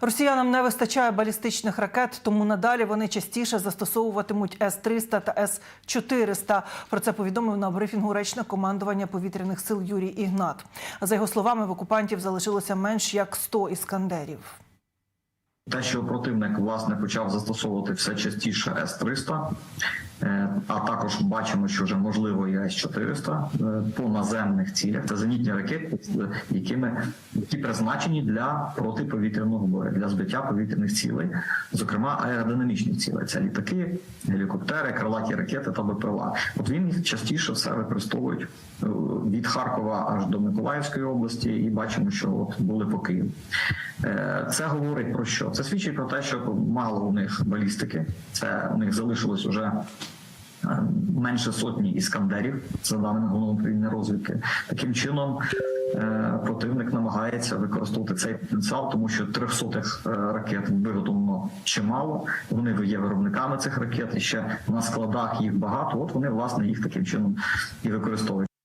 Росіянам не вистачає балістичних ракет, тому надалі вони частіше застосовуватимуть С-300 та С-400. Про це повідомив на брифінгу речник командування повітряних сил Юрій Ігнат. За його словами, в окупантів залишилося менш як 100 іскандерів. Те, що противник власне почав застосовувати все частіше С-300, е, а також бачимо, що вже можливо і С-400 е, по наземних цілях. Це зенітні ракети, е, якими які призначені для протиповітряного бою, для збиття повітряних цілей, зокрема аеродинамічних цілей. Це літаки, гелікоптери, крилаті ракети та БПЛА. От він їх частіше все використовують е, від Харкова аж до Миколаївської області, і бачимо, що от були по Києву. Е, Це говорить про що? Це свідчить про те, що мало у них балістики. Це у них залишилось уже е, менше сотні іскандерів, за даними головного управління розвідки. Таким чином е, противник намагається використовувати цей потенціал, тому що 300 ракет виготовлено чимало. Вони є виробниками цих ракет, і ще на складах їх багато. От вони власне їх таким чином і використовують.